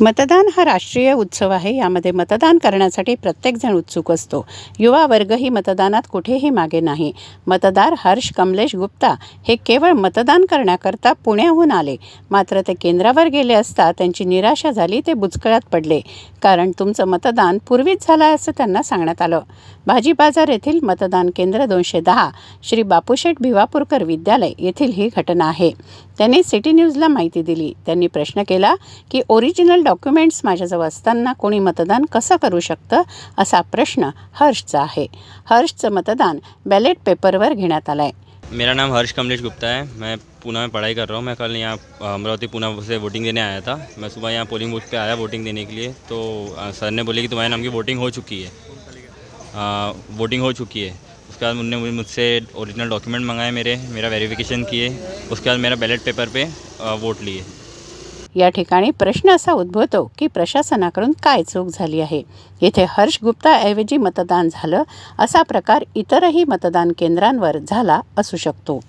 मतदान हा राष्ट्रीय उत्सव आहे. यामध्ये मतदान करण्यासाठी प्रत्येकजण उत्सुक असतो. युवा वर्गही मतदानात कुठेही मागे नाही. मतदार हर्ष कमलेश गुप्ता हे केवळ मतदान करण्याकरता पुण्याहून आले. मात्र ते केंद्रावर गेले असता त्यांची निराशा झाली ते बुचकळ्यात पडले. कारण तुमचं मतदान पूर्वीच झालं आहे असं त्यांना सांगण्यात आलं. भाजी बाजार येथील मतदान केंद्र दोनशे दहा श्री बापूशेठ भिवापूरकर विद्यालय येथील ही घटना आहे. त्यांनी सिटी न्यूजला माहिती दिली. त्यांनी प्रश्न केला की ओरिजिनल डॉक्युमेंट्स माझ्याजवळ असताना कोणी मतदान कसं करू शकतं असा प्रश्न हर्षचा आहे. हर्षचं मतदान बॅलेट पेपरवर घेण्यात आलं आहे मेरा नाम हर्ष कमलेश गुप्ता है। मैं पूना में पढ़ाई कर रहा हूँ। मैं कल यहाँ अमरावती पूना से वोटिंग देने आया था। मैं सुबह यहाँ पोलिंग बूथ पे आया वोटिंग देने के लिए। तो सर ने बोले कि तुम्हारे नाम की वोटिंग हो चुकी है। आ, वोटिंग हो चुकी है। उसके बाद उन्होंने मुझसे ओरिजिनल डॉक्यूमेंट मंगाए मेरे मेरा वेरिफिकेशन किए। उसके बाद मेरा बैलेट पेपर पे वोट लिए। या ठिकाणी प्रश्न असा उद्भवतो की प्रशासनाकडून काय चूक झाली आहे? येथे हर्ष गुप्ताऐवजी मतदान झालं असा प्रकार इतरही मतदान केंद्रांवर झाला असू शकतो.